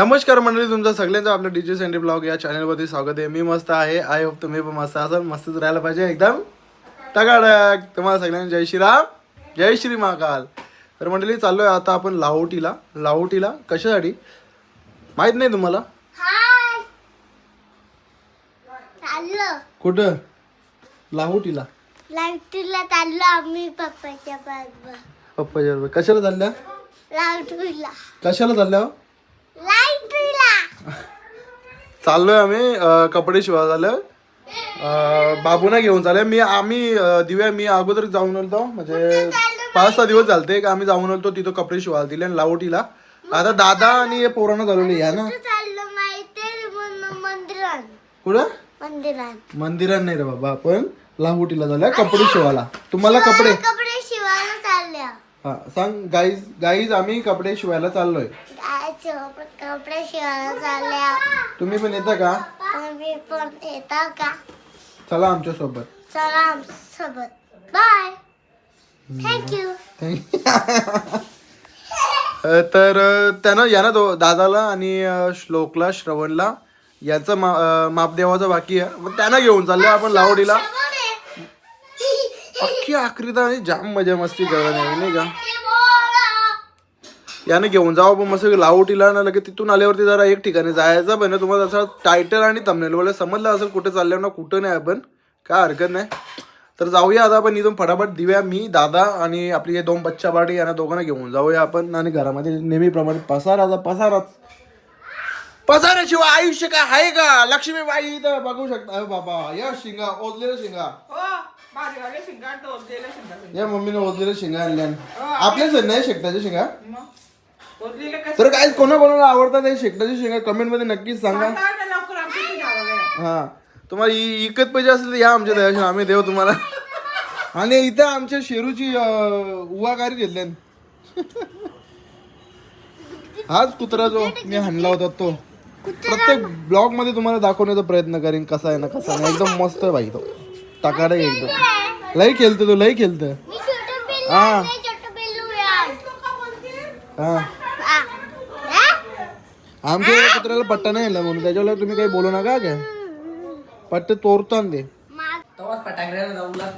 नमस्कार मंडळी तुमचं सगळ्यांचं आपलं डीजे सँडी ब्लॉग या चॅनलवरती स्वागत आहे. मी मस्त आहे. आय होप तुम्ही पण मस्त असाल मस्तच राहायला पाहिजे एकदम. टकाडक तुम्हाला सगळ्यांना जय श्रीराम जय श्री महाकाल. तर मंडळी चाललोय आता आपण लाहोटीला. लाहोटीला कशासाठी? माहीत नाही तुम्हाला? चाललो. कुठं? लाहोटीला. लाईटला चाललो आम्ही पप्पाच्या बरोबर. पप्पाच्या बरोबर. कशाला चालल्या? लाईटला कशाला चालल्या हो? चाललोय आम्ही अं, कपडे शिवायला झालं अं, बाबूना घेऊन चाललोय. मी आम्ही अं, दिव्या मी अगोदर जाऊन आलतो. म्हणजे पाच सहा दिवस झालते का आम्ही जाऊन आलतो तिथं कपडे शिवायला दिले आणि लावटीला. आता दादा आणि हे पोरांना चालवले या ना? कुठं चाललो मंदिरात. कुठं? मंदिरात. मंदिरात नाही रे बाबा आपण लाहोटीला झालं कपडे शिवायला. तुम्हाला कपडे हा सांग गाईज गाईज आम्ही कपडे शिवायला चाललोय. काय कपडे शिवायला चालल्या. तुम्ही पण येता का? आम्ही पण येता का? चला आमच्यासोबत चला आमच्यासोबत. बाय थँक्यू तर अ, त्यानं यानं दो दादाला आणि अ, श्लोकला श्रवणला याचं मा अ, माप देवाचं बाकी आहे. मग त्यांना घेऊन चालले आपण लावडीला. अख्खी आखरीदा आणि जाम मजा मस्ती करत नाही नाही का? याने घेऊन जावं पण मस्त लावटीला ना लगे तिथून आल्यावरती जरा एक ठिकाणी जायचं पण तुम्हाला असं टायटल आणि तमनेल वगैरे समजलं असेल कुठे चाललं ना कुठं नाही आपण. काय हरकत नाही. तर जाऊया आता आपण इथून फटाफट दिव्या मी दादा आणि आपली हे दोन बच्चा बाटी यांना दोघांना घेऊन जाऊया आपण. आणि घरामध्ये नेहमीप्रमाणे पसाराचा पसाराच. पसाराशिवाय आयुष्य काय आहे का? लक्ष्मीबाई इथं बघू शकता. बाबा या शिंगा ओजलेला शिंगा. हो. या मम्मीने ओजलेलं शिंगा आणल्या. आपल्याच आहेत नाही शेकटाच्या शिंगा? तर काय कोणा कोणाला आवडतात हे शेकटाची शिंगा? कमेंटमध्ये नक्कीच सांगा. हा. तुम्हाला इ- इकत पाहिजे असेल तर या आमच्या दयाशी आम्ही देऊ तुम्हाला. आणि इथं आमच्या शेरूची अं, उवाकारी घेतल्या. हाच कुत्रा जो मी हाणला होता तो. प्रत्येक ब्लॉगमध्ये तुम्हाला दाखवण्याचा प्रयत्न करेन कसा आहे ना कसा नाही. एकदम मस्त आहे भाई तो. टाकाडा आहे. एकदम लई खेळतो तो लई खेळतो. मी छोटं पिल्लू हा. हा. हा. हा? आमच्या कुत्र्याला पट्टा नाही आला म्हणून. त्याच्यावर तुम्ही काही बोलू नका काय? पट्टे तोडतान ते. मा-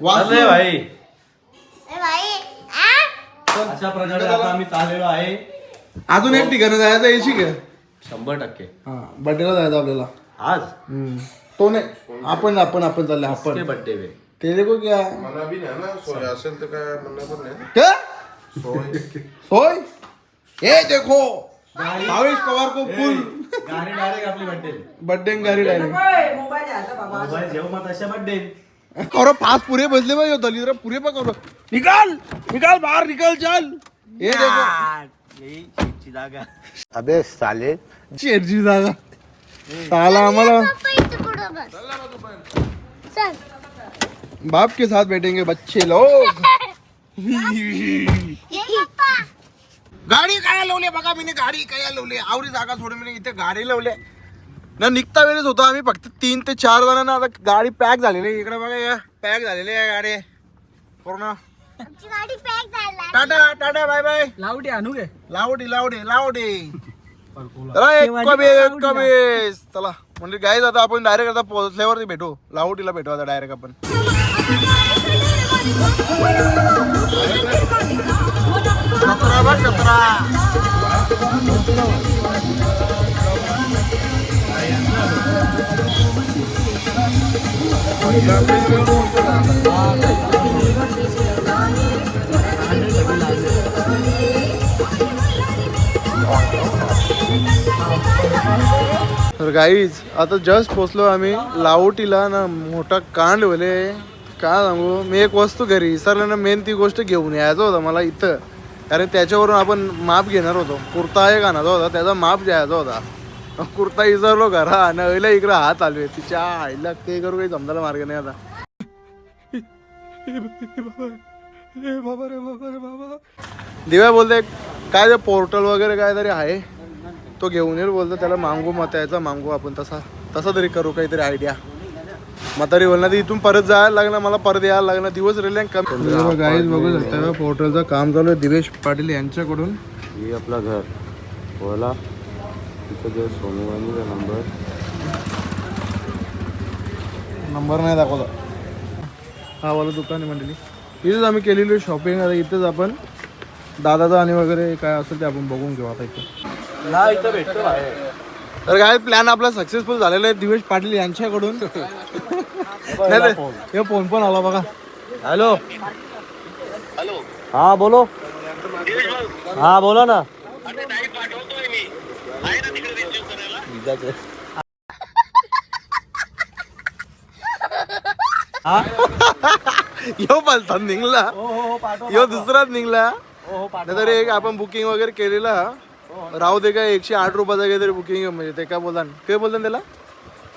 वासू. भाई. ए बाई, आ? अशा प्रकारे आता आम्ही चाललेलो आहे. अजून एक ठिकाणी जायचं यायची का शंभर टक्के. हा बड्डेला जायचं आपल्याला. आज? हम्म. तो नाही. आपण आपण आपण चालले आपण. बर्थडे वे. ते देखो क्या? नाही ना सोय असेल तर काय म्हणणं पण नाही क्या? सोय. सोय? हे देखो भावेश पवार को फुल गाडी डायरेक्ट आपली बर्थडे बड्डे गाडी डायरेक्ट मोबाईल जेव मग तशा बर्थडे और पास पूरे बजले भाई होता लिद्रा पूरे पा करो. निकाल निकाल बाहर निकल चल. हे देखो. जागा. अबे साले शेरची जागा. साला आम्हाला बस. चल. बाप के साथ बैठेंगे बच्चे लोग। गाडी काय लावली बघा मी गाडी काय लावली आवरी जागा सोडून मी इथे गाडी लावली। ना निघता वेळेस होतो आम्ही फक्त तीन ते चार जणांना आता गाडी पॅक झालेली आहे. इकडे बघा या पॅक झालेली आहे गाडी. पूर्ण. टाटा टाटा बाय बाय लावडी आणू गे लावडी लावडी लावडी. चला एक चला. म्हणजे गाय आता आपण डायरेक्ट आता पोहोचल्यावरती भेटू. लावडीला भेटू आता डायरेक्ट आपण. तर गाईज आता जस्ट पोचलो आम्ही लावटीला ना मोठा कांड होले काय सांगू? मी एक वस्तू घरी विसरलं ना मेन ती गोष्ट घेऊन यायचं होतं मला इथं. कारण त्याच्यावरून आपण माप घेणार होतो. कुर्ता एक आणायचा होता त्याचा माप द्यायचा होता. कुर्ता विसरलो घरा नवीला इकडे हात आलो आहे तिच्या आईला ते करू काही समजायला मार्ग नाही आता. बाबा रे बाबा रे बाबा दिव्या बोलते काय ते पोर्टल वगैरे काहीतरी आहे? तो घेऊन येईल बोलतो त्याला मागू मग याचा मागू आपण तसा तसा तरी करू काहीतरी आयडिया म्हातारी बोलणार ती इथून परत जायला लागलं मला परत यायला लागलं दिवस रिलँग कमी गाईज बघू शकता पोर्टलचं काम चालू आहे दिवेश पाटील यांच्याकडून. हे आपलं घर. बोला. तिथं जो सोनू गांधीचा नंबर नंबर नाही दाखवला. हा वाला दुकान आहे मंडळी इथेच आम्ही केलेली शॉपिंग आता इथेच आपण दादाचं आणि वगैरे काय असेल ते आपण बघून घेऊ आता इथे. ना इथं भेटतो बाहेर. तर काय प्लॅन आपला सक्सेसफुल झालेला आहे दिवेश पाटील यांच्याकडून. नाही नाही, हे फोन पण आला बघा. हॅलो हा बोलो. हा बोला ना. हा? यो पालता निघला. हो हो हो यो दुसराच निघला. नाहीतर एक आपण बुकिंग वगैरे केलेला राहू दे काय एकशे आठ रुपयाचा काहीतरी बुकिंग म्हणजे ते काय बोलतात काय बोलतात त्याला?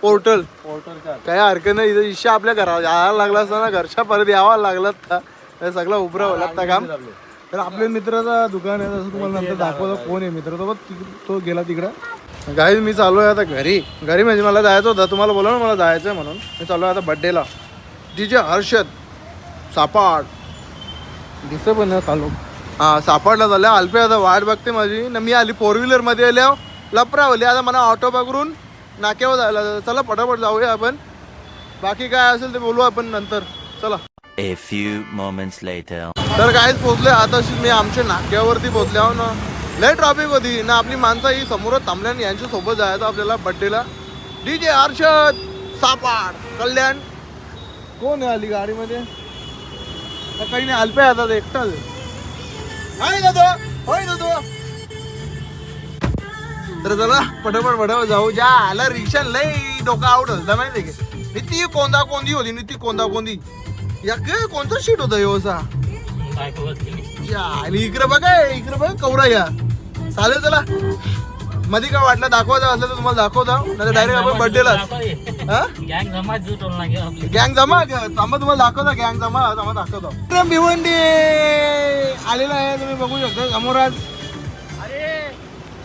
पोर्टल. पोर्टरचा काय हरकत नाही इथं इशा आपल्या घरात यायला लागला असता ना घरच्या परत यावा लागला असता. सगळं उभरावं लागतं काम. तर आपल्या मित्राचा दुकान आहे तसं तुम्हाला नंतर दाखवतो कोण आहे मित्र तो तो गेला तिकडं. गाई मी चालू आहे आता घरी. घरी म्हणजे मला जायचं होतं तुम्हाला बोला ना मला जायचं आहे म्हणून. मी चालू आहे आता बड्डेला डीजे हर्षद सापाड. दिसत पण ना चालू हा सापडला झाल्या अल्पे आता वाट बघते माझी. ना मी आली फोर व्हीलरमध्ये आल्या लपरावली. आता मला ऑटो पकडून नाक्यावर जायला चला पटापट जाऊया आपण. बाकी काय असेल ते बोलू आपण नंतर. चला. A few moments later. तर कायच पोहोचले आता मी आमच्या नाक्यावरती पोहोचले आहो ना लय ट्रॉफिक होती. ना आपली माणसं ही समोरच थांबल्या आणि यांच्या सोबत जायचं आपल्याला बड्डेला. डी जे हर्षद सापाड कल्याण. कोण आहे आली गाडीमध्ये? काही नाही अल्पे आता एकटाच. हाय दादा होय दादा तर चला पटापट पटापट जाऊ. ज्या आला रिक्षा लय डोका आउट होता माहिती का? निती कोंदा कोंदी होती निती कोंदा कोंदी या कोणता सीट होता योसा या आणि इकडे बघा इकडे बघा कवरा या. चालेल चला. मध्ये काय वाटलं दाखवायचं असलं तर तुम्हाला दाखवता. नाही डायरेक्ट आपण बर्थडेला गँग जमा गँग जमा थांबा तुम्हाला दाखवता गँग जमा जमा दाखवतो. भिवंडी आलेला आहे तुम्ही बघू शकता समोर आज. अरे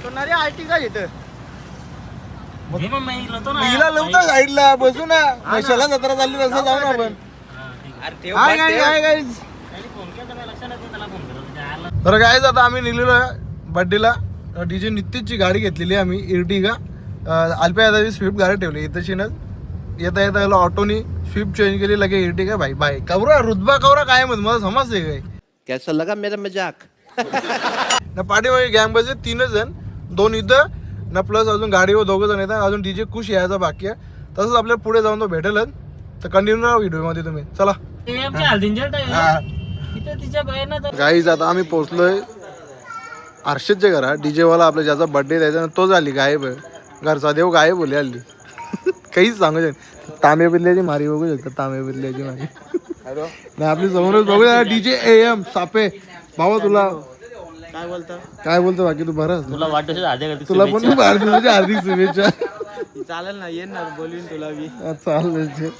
सोनारी आर्टिका येतं हे हिला साईडला बसू ना. मैशाला जत्रा चालली तसं जाऊ ना आपण. हाय हाय गाईज तर काय आता आम्ही निघलेलो बड्डेला. डीजे नित्याची गाडी घेतलेली आहे आम्ही इर्टिगा अल्प्या दादाची स्विफ्ट गाडी ठेवली इथं येता येता याला ऑटोनी स्विफ्ट चेंज केली लगे इर्टिगा भाई बाय कवरा रुतबा कवरा काय म्हणतो? मला समजते काय? कैसा लगा मेरा मजाक. ना पाठीमागे गँग बसले तीनच जण. दोन इथं ना प्लस अजून गाडीवर दोघं जण येतात. अजून डीजे खुश यायचा बाकी आहे. तसंच आपल्याला पुढे जाऊन तो भेटेलच. तर कंटिन्यू राहा व्हिडिओमध्ये तुम्ही. चला. ते गाईज आता आम्ही पोहोचलोय हर्षदच्या घरा डीजे वाला आपला ज्याचा बर्थडे द्यायचा तोच आली गायब. आहे घरचा देव गायब बोलले आली काहीच सांगू शकत तांबे बिरल्याची मारी बघू शकता तांबे बिरल्याची मारी. नाही आपली समोरच बघूया डीजे ए एम सापे. भावा तुला काय बोलता? काय बोलतो बाकी? तू बरं तुला वाटतं तुला पण वाढदिवसाच्या हार्दिक शुभेच्छा. चालेल ना येईन ना बोलवीन तुला मी चालेल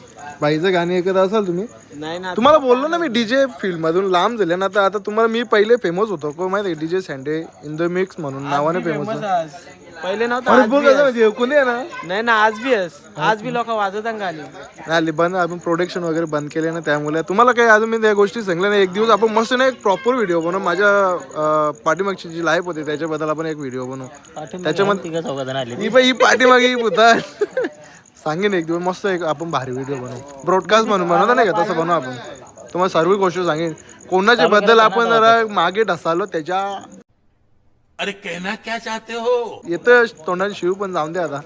बाईचं गाणी ऐकत असाल तुम्ही? नाही ना तुम्हाला बोललो ना मी डीजे फील्ड मधून लांब झाले ना आता तुम्हाला मी पहिले फेमस होतो. को माहिती आहे DJ Sunday in the mix म्हणून नावाने फेमस पहिले नव्हतं कसं कोणी आहे ना. नाही ना आज बी आहेस. आज बी लोक गाणी नाही बंद आपण प्रोडक्शन वगैरे बंद केले ना त्यामुळे. तुम्हाला काही अजून मी त्या गोष्टी सांगल्या नाही. एक दिवस आपण मस्त ना एक प्रॉपर व्हिडिओ बनवू. माझ्या अं, पाठीमागची जी लाईफ होती त्याच्याबद्दल आपण एक व्हिडिओ बनवू. त्याच्यामध्ये तिघं चौघ जण आले ही ही पाठीमागे ही सांगेन एक दिवस मस्त एक आपण भारी व्हिडिओ बनवू. ब्रॉडकास्ट म्हणून बनवता नाही का? तसं बनवू आपण. तुम्हाला सर्व गोष्ट सांगेन. कोणाच्या बद्दल आपण जरा मागे ढसालो त्याच्या अरे कहना क्या चाहते हो? येतं तोंडाने शिव पण जाऊन दे आता.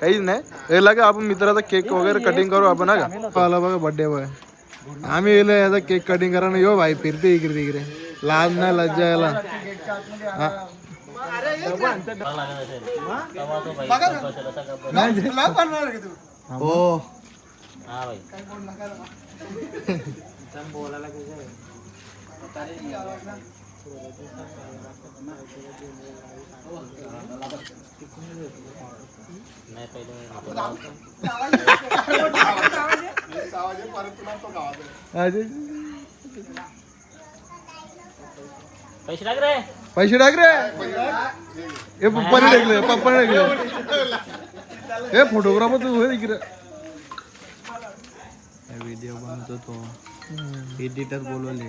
काहीच नाही. हे लागा आपण मित्राचा केक वगैरे कटिंग करू आपण हा का? आला बघा बर्थडे बघा आम्ही गेलो याचा केक कटिंग करा ना यो भाई फिरते इकडे तिकडे. लाज नाही लज्जा याला. हा. भाई नाही पैसे टाक रे. पैसे टाक रे. हे पप्पाने टाकले पप्पाने टाकले. हे फोटोग्राफर तू होय इकडे. व्हिडिओ बनवतो तो. एडिटर बोलवले.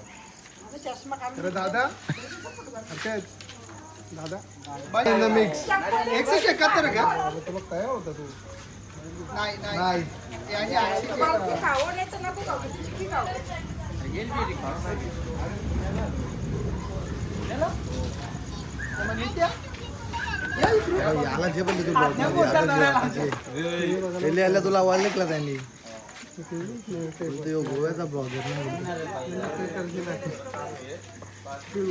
दादा. मिक्स एकशे एकाहत्तर का तुला काय होता तू. नाही नाही. याला जे पण तुला आवाज ऐकला त्यांनी?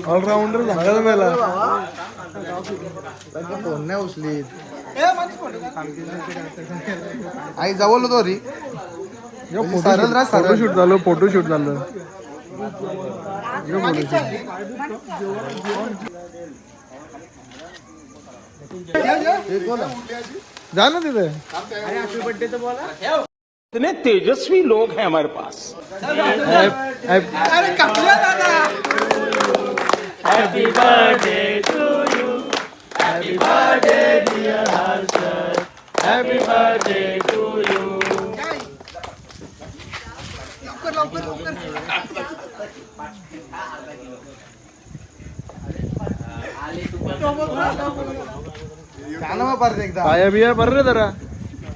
ऑलराऊंडर झाला मला फोन नाही उचली आई जवळ होतो री। सरळ फोटोशूट झालं फोटोशूट झालं हे कोण आहे? जा ना तिथे। इतने तेजस्वी लोग हैं हमारे पास। अरे कपिला दादा। Happy birthday to you happy birthday dear पर एकदा. आया बिया पर रे जरा.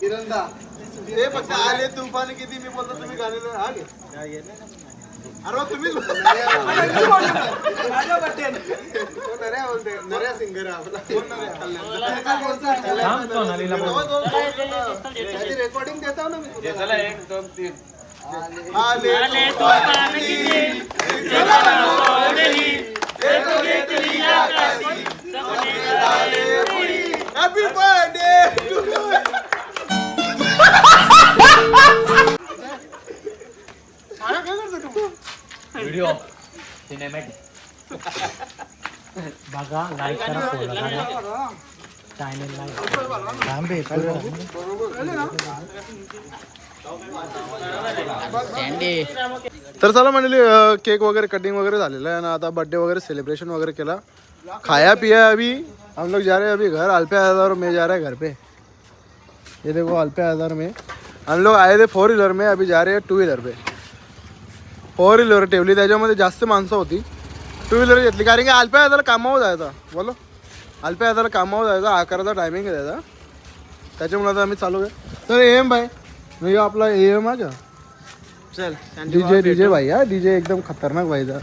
किरणदा ते फक्त आले तुफान किती मी बोलतो तुम्ही गाणे हा घे. अरे मग तुम्हीच बोला. तो नऱ्या बोलते नऱ्या सिंगर आपला. रेकॉर्डिंग देतो ना मी तुला. आले आले तुफान किती, जगाला सोडली. देखो घेतली हॅपी बर्थडे बघा लाईक करा फॉलो करा चॅनल लाईक थांब. तर चला म्हणले केक वगैरे कटिंग वगैरे झालेलं है ना आता बर्थडे वगैरे सेलिब्रेशन वगैरह केला. खाया पिया अभी. हम लोग जा रहे हैं अभी घर. अल्पे हज़ार में जा रहे हैं घर पे. ये देखो अल्पे हज़ार में. हम लोग आए थे फोर व्हीलर में अभी जा रहे हैं टू व्हीलर पे. फोर व्हीलर ठेवली त्याच्यामध्ये जास्त माणसं होती. टू व्हीलर घेतली कारण की अल्प्या हजारला कामावर जायचा. बोलो. अल्प्या हजारला कामावर जायचा अकराचा टायमिंग आहे त्याचा त्याच्यामुळे आता आम्ही चालू आहे. तर एम भाई म्हणजे आपला एम आहे का? चल डीजे डीजे भाई हा? डीजे एकदम खतरनाक भाईचा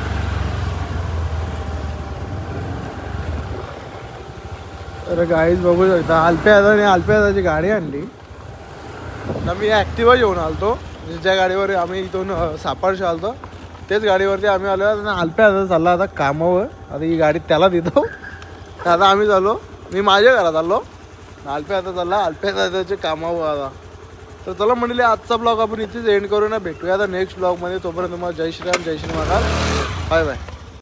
तर गाईज बघू शकता अल्पे आदाने अल्पे आदाची गाडी आणली. मी ॲक्टिवा घेऊन आलतो. म्हणजे ज्या गाडीवर आम्ही इथून अ, सापाडशी आलतो तेच गाडीवरती आम्ही आलो. आणि अल्पे आता चालला आता कामावर. आता ही गाडी त्याला देतो. तर आता आम्ही चाललो. मी माझ्या घरात आलो अल्पे आता चालला. अल्पे दादाच्या कामावर आता. तर चला म्हणले आजचा ब्लॉग आपण इथेच एंड करू ना भेटूया आता नेक्स्ट ब्लॉगमध्ये. तोपर्यंत तुम्हाला जय श्रीराम जय श्री महाराज बाय बाय.